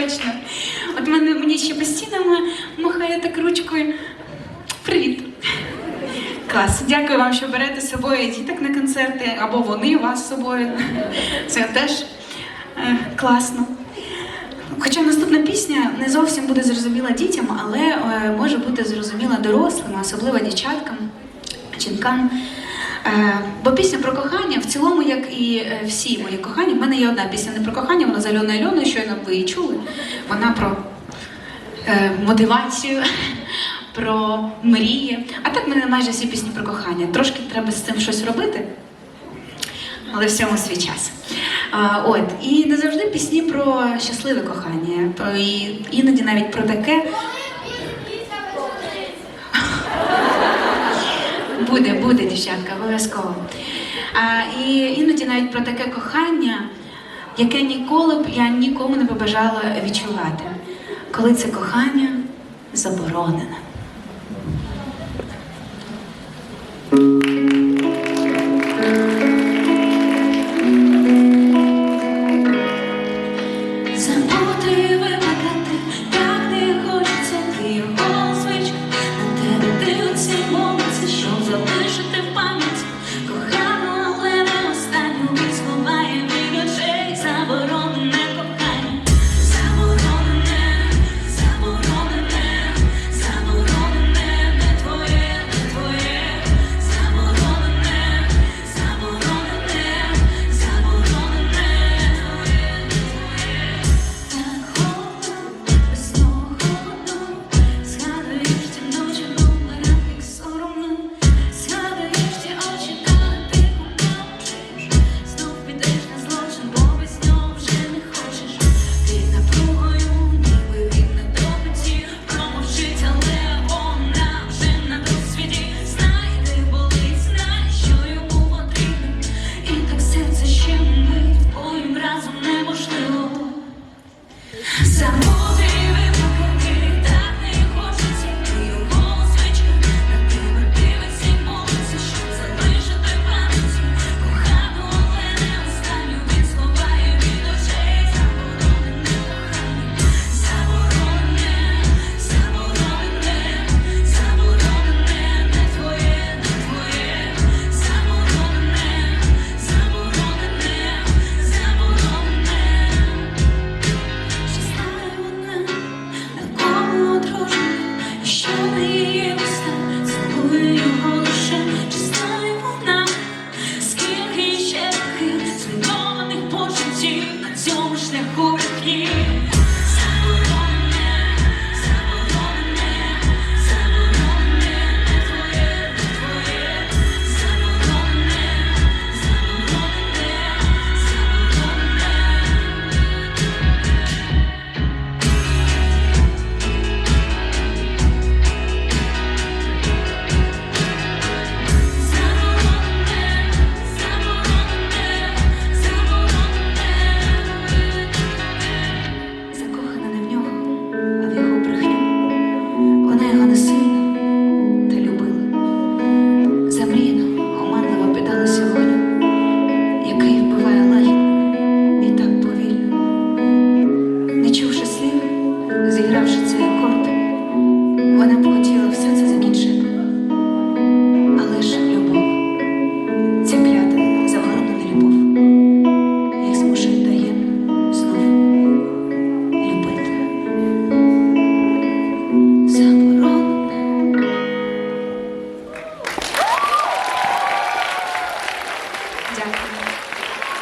точно. От мене мені ще постійно махає так ручкою. Привіт. Клас. Дякую вам, що берете з собою діток на концерти, або вони вас з собою. Це теж е, класно. Хоча наступна пісня не зовсім буде зрозуміла дітям, але е, може бути зрозуміла дорослим, особливо дівчаткам, жінкам. Е, бо пісня про кохання в цілому, як і всі мої кохання, в мене є одна пісня не про кохання, вона з Альоною Альоною, щойно ви її чули. Вона про е, мотивацію, про мрії. А так мене майже всі пісні про кохання. Трошки треба з цим щось робити, але всьому свій час. А, от, і не завжди пісні про щасливе кохання, то і іноді навіть про таке. Буде, буде, дівчатка, обов'язково. І іноді навіть про таке кохання, яке ніколи б я нікому не побажала відчувати, коли це кохання заборонене.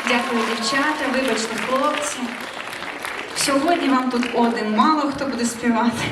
Дякую, дівчата. Вибачте, хлопці. Сьогодні вам тут один, мало хто буде співати.